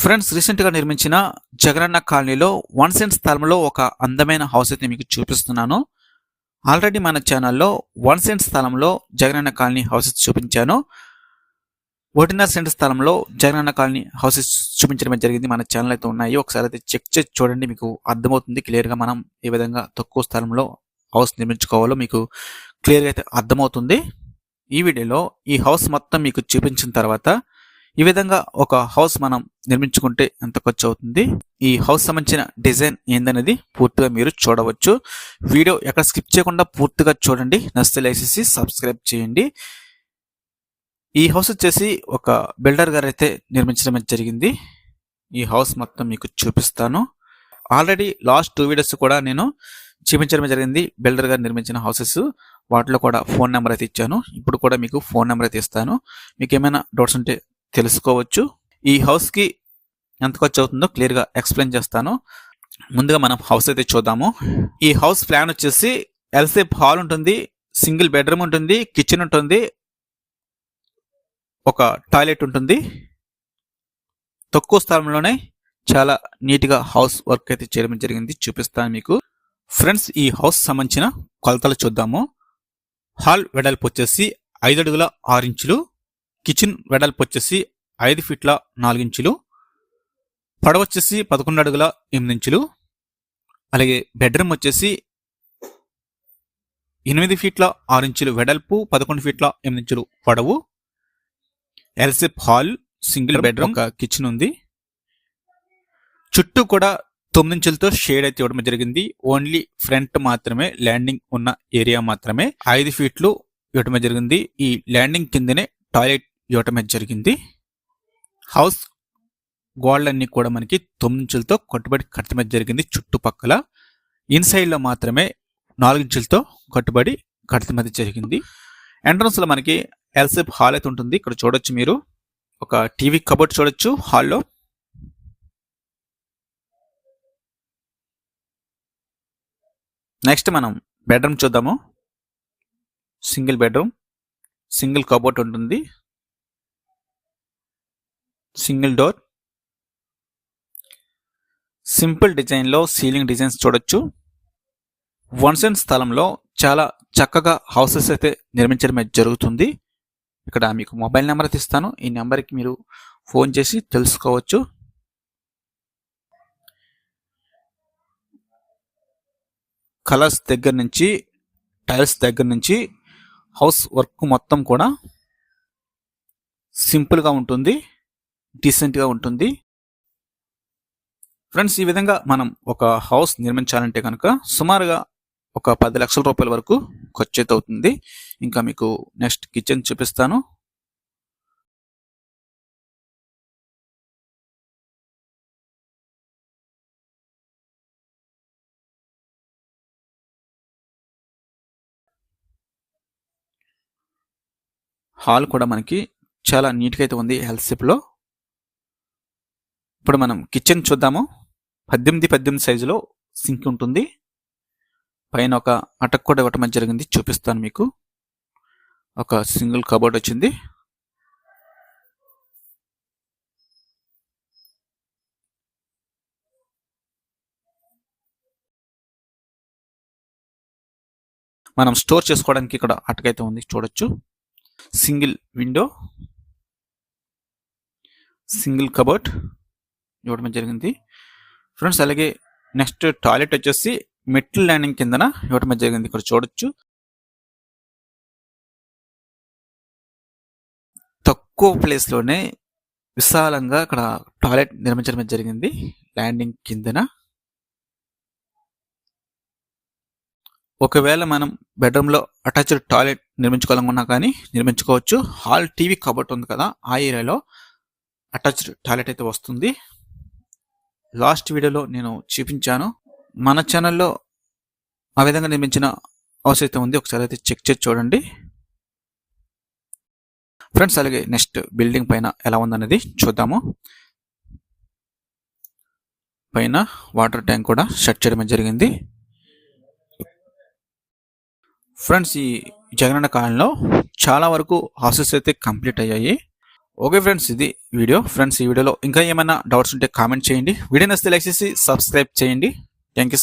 Friends రీసెంట్గా నిర్మించిన జగనన్న కాలనీలో వన్ సెంట్ స్థలంలో ఒక అందమైన హౌస్ అయితే మీకు చూపిస్తున్నాను. ఆల్రెడీ మన ఛానల్లో వన్ సెంట్ స్థలంలో జగనన్న కాలనీ హౌసెస్ చూపించాను. ఒకటిన్నర సెంట్ స్థలంలో జగనన్న కాలనీ హౌసెస్ చూపించడం జరిగింది. మన ఛానల్ అయితే ఉన్నాయి. ఒకసారి అయితే చెక్ చేసి చూడండి. మీకు అర్థమవుతుంది. క్లియర్గా మనం ఏ విధంగా తక్కువ స్థలంలో హౌస్ నిర్మించుకోవాలో మీకు క్లియర్గా అయితే అర్థమవుతుంది. ఈ వీడియోలో ఈ హౌస్ మొత్తం మీకు చూపించిన తర్వాత ఈ విధంగా ఒక హౌస్ మనం నిర్మించుకుంటే ఎంత ఖర్చు అవుతుంది? ఈ హౌస్ సంబంధించిన డిజైన్ ఏందనేది పూర్తిగా మీరు చూడవచ్చు. వీడియో ఎక్కడ స్కిప్ చేయకుండా పూర్తిగా చూడండి. నచ్చితే వేసేసి సబ్స్క్రైబ్ చేయండి. ఈ హౌస్ వచ్చేసి ఒక బిల్డర్ గారు అయితే నిర్మించడం జరిగింది. ఈ హౌస్ మొత్తం మీకు చూపిస్తాను. ఆల్రెడీ లాస్ట్ టూ వీడియోస్ కూడా నేను చూపించడం జరిగింది. బిల్డర్ గారు నిర్మించిన హౌసెస్. వాటిలో కూడా ఫోన్ నెంబర్ అయితే ఇచ్చాను. ఇప్పుడు కూడా మీకు ఫోన్ నెంబర్ అయితే ఇస్తాను. మీకు ఏమైనా డౌట్స్ ఉంటే తెలుసుకోవచ్చు. ఈ హౌస్కి ఎంత ఖర్చు అవుతుందో క్లియర్గా ఎక్స్ప్లెయిన్ చేస్తాను. ముందుగా మనం హౌస్ అయితే చూద్దాము. ఈ హౌస్ ప్లాన్ వచ్చేసి ఎల్సేప్ హాల్ ఉంటుంది సింగిల్ బెడ్రూమ్ ఉంటుంది కిచెన్ ఉంటుంది ఒక టాయిలెట్ ఉంటుంది. తక్కువ స్థలంలోనే చాలా నీట్గా హౌస్ వర్క్ అయితే చేయడం జరిగింది చూపిస్తాను మీకు. ఫ్రెండ్స్ ఈ హౌస్ సంబంధించిన కొలతలు చూద్దాము. హాల్ వెడల్పు వచ్చేసి ఐదు అడుగుల ఆరు ఇంచులు కిచెన్ వెడల్పు వచ్చేసి ఐదు ఫీట్ల నాలుగు ఇంచులు పొడవు వచ్చేసి పదకొండు అడుగుల ఎనిమిది ఇంచులు అలాగే బెడ్రూమ్ వచ్చేసి ఎనిమిది ఫీట్ల ఆరు ఇంచులు వెడల్పు పదకొండు ఫీట్ల ఎనిమిది ఇంచులు పొడవు. L shape hall single bedroom. ఒక కిచెన్ ఉంది. చుట్టూ కూడా తొమ్మిది ఇంచులతో షేడ్ అయితే ఇవ్వడం జరిగింది. ఓన్లీ ఫ్రంట్ మాత్రమే ల్యాండింగ్ ఉన్న ఏరియా మాత్రమే ఐదు ఫీట్లు ఇవ్వడం జరిగింది. ఈ ల్యాండింగ్ కిందనే టాయిలెట్ ఇవ్వటం జరిగింది. హౌస్ గోళ్ళన్నీ కూడా మనకి తొమ్మిది ఇంచులతో కట్టుబడి కట్టడం జరిగింది చుట్టుపక్కల. ఇన్సైడ్లో మాత్రమే నాలుగించులతో కట్టుబడి కట్టడం జరిగింది. ఎంట్రన్స్లో మనకి ఎల్సెప్ హాల్ అయితే ఉంటుంది. ఇక్కడ చూడొచ్చు మీరు. ఒక టీవీ కబోర్డ్ చూడొచ్చు హాల్లో. నెక్స్ట్ మనం బెడ్రూమ్ చూద్దాము. సింగిల్ బెడ్రూమ్ సింగిల్ కబోర్డ్ ఉంటుంది. Single door. సింపుల్ డిజైన్లో సీలింగ్ డిజైన్స్ చూడొచ్చు. వన్ సెంట్ స్థలంలో చాలా చక్కగా హౌసెస్ అయితే నిర్మించడం జరుగుతుంది. ఇక్కడ మీకు మొబైల్ నెంబర్ అయితే ఇస్తాను. ఈ నెంబర్కి మీరు ఫోన్ చేసి తెలుసుకోవచ్చు. కలర్స్ దగ్గర నుంచి టైల్స్ దగ్గర నుంచి హౌస్ వర్క్ మొత్తం కూడా సింపుల్గా ఉంటుంది. డీసెంట్గా ఉంటుంది. ఫ్రెండ్స్ ఈ విధంగా మనం ఒక హౌస్ నిర్మించాలంటే కనుక సుమారుగా ఒక పది లక్షల రూపాయల వరకు ఖర్చు అయితే అవుతుంది ఇంకా మీకు నెక్స్ట్ కిచెన్ చూపిస్తాను. హాల్ కూడా మనకి చాలా నీట్గా అయితే ఉంది. హెల్త్లో. ఇప్పుడు మనం కిచెన్ చూద్దాము. పద్దెనిమిది పద్దెనిమిది సైజులో సింక్ ఉంటుంది. పైన ఒక అటక్ కూడా ఇవ్వటం జరిగింది. చూపిస్తాను మీకు. ఒక సింగిల్ కబోర్డ్ వచ్చింది. మనం స్టోర్ చేసుకోవడానికి ఇక్కడ అటకైతే ఉంది. చూడొచ్చు. సింగిల్ విండో సింగిల్ కబోర్డ్ ఇవ్వడం జరిగింది. ఫ్రెండ్స్ అలాగే నెక్స్ట్ టాయిలెట్ వచ్చేసి మెట్ల ల్యాండింగ్ కిందన ఇవ్వడం జరిగింది. ఇక్కడ చూడొచ్చు. తక్కువ ప్లేస్లోనే విశాలంగా ఇక్కడ టాయిలెట్ నిర్మించడం జరిగింది. ల్యాండింగ్ కిందన. ఒకవేళ మనం బెడ్రూమ్లో అటాచ్డ్ టాయిలెట్ నిర్మించుకోవాలనుకున్నా కానీ నిర్మించుకోవచ్చు. హాల్ టీవీ కబోర్డ్ ఉంది కదా ఆ ఏరియాలో అటాచ్డ్ టాయిలెట్ అయితే వస్తుంది. లాస్ట్ వీడియోలో నేను చూపించాను. మన ఛానల్లో ఆ విధంగా నిర్మించిన అవసరం అయితే ఉంది. ఒకసారి అయితే చెక్ చేసి చూడండి. ఫ్రెండ్స్ అలాగే నెక్స్ట్ బిల్డింగ్ పైన ఎలా ఉందనేది చూద్దాము. పైన వాటర్ ట్యాంక్ కూడా సెట్ చేయడం జరిగింది. ఫ్రెండ్స్ ఈ జగనన్న కాలంలో చాలా వరకు హౌసెస్ అయితే కంప్లీట్ అయ్యాయి. ఓకే ఫ్రెండ్స్ ఇది వీడియో. ఫ్రెండ్స్ ఈ వీడియోలో ఇంకా ఏమైనా డౌట్స్ ఉంటే కామెంట్ చేయండి. వీడియో నచ్చితే లైక్ చేసి సబ్స్క్రైబ్ చేయండి. Thank you